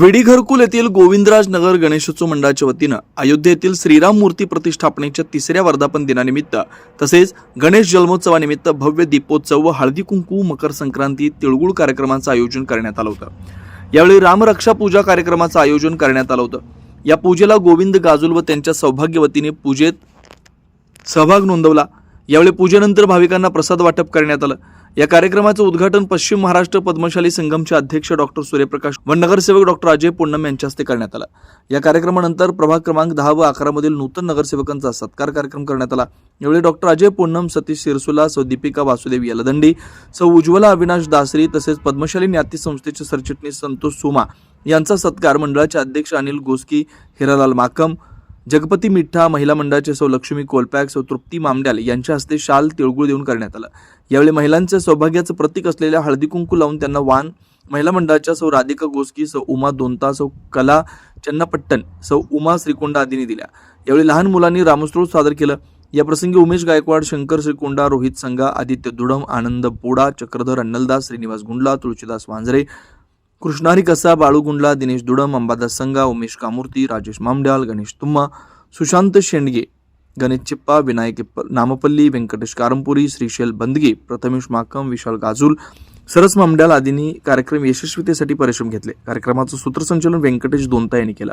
विडी घरकुल येथील गोविंदराज नगर गणेशोत्सव मंडळाच्या वतीनं अयोध्येतील श्रीराम मूर्ती प्रतिष्ठापनेच्या तिसऱ्या वर्धापन दिनानिमित्त तसेच गणेश जन्मोत्सवानिमित्त भव्य दीपोत्सव व हळदी कुंकू मकर संक्रांती तिळगुळ कार्यक्रमाचं आयोजन करण्यात आलं होतं. यावेळी रामरक्षा पूजा कार्यक्रमाचं आयोजन करण्यात आलं होतं. या पूजेला गोविंद गाजुल व त्यांच्या सौभाग्यवतीने पूजेत सहभाग नोंदवला. यावेळी पूजेनंतर भाविकांना प्रसाद वाटप करण्यात आलं. या कार्यक्रमाचं उद्घाटन पश्चिम महाराष्ट्र पद्मशाली संगमचे अध्यक्ष डॉक्टर सूर्यप्रकाश व नगरसेवक डॉक्टर अजय पूर्णम यांच्या हस्ते करण्यात आला. या कार्यक्रमानंतर प्रभाग क्रमांक दहा व अकरा मधील नूतन नगरसेवकांचा सत्कार कार्यक्रम करण्यात आला. यावेळी डॉक्टर अजय पूर्णम सतीश सिरसुला सौ दीपिका वासुदेव यलदंडी सौ उज्ज्वला अविनाश दासरी तसेच पद्मशाली न्याती संस्थेचे सरचिटणीस संतोष सुमा यांचा सत्कार मंडळाचे अध्यक्ष अनिल गोस्की हिरालाल माकम जगपती मिठ्ठा महिला मंडळाचे सौ लक्ष्मी कोलपॅक सौ तृप्ती मामड्याल यांच्या हस्ते शाल तिळगुळ देऊन करण्यात आलं. यावेळी महिलांच्या सौभाग्याचं प्रतीक असलेल्या हळदी कुंकू लावून त्यांना वान महिला मंडळाच्या सौ राधिका गोस्की सौ उमा दोंता सौ कला चन्नापट्टन सौ उमा श्रीकोंडा आदींनी दिल्या. यावेळी लहान मुलांनी रामस्त्रोत सादर केलं. या प्रसंगी उमेश गायकवाड शंकर श्रीकोंडा रोहित संगा आदित्य दुडम आनंद बोडा चक्रधर अन्नलदास श्रीनिवास गुंडला तुळशीदास वांजरे कृष्णारी कसा बाळूगुंडला दिनेश दुडम अंबादास संगा उमेश कामूर्ती राजेश मामड्याल गणेश तुम्मा सुशांत शेंडगे गणेश चिप्पा विनायक नामपल्ली व्यंकटेश कारंपुरी श्रीशैल बंदगे प्रथमेश माकम विशाल गाजूल सरस मामड्याल आदींनी कार्यक्रम यशस्वीतेसाठी परिश्रम घेतले. कार्यक्रमाचं सूत्रसंचलन व्यंकटेश दोनता यांनी केलं.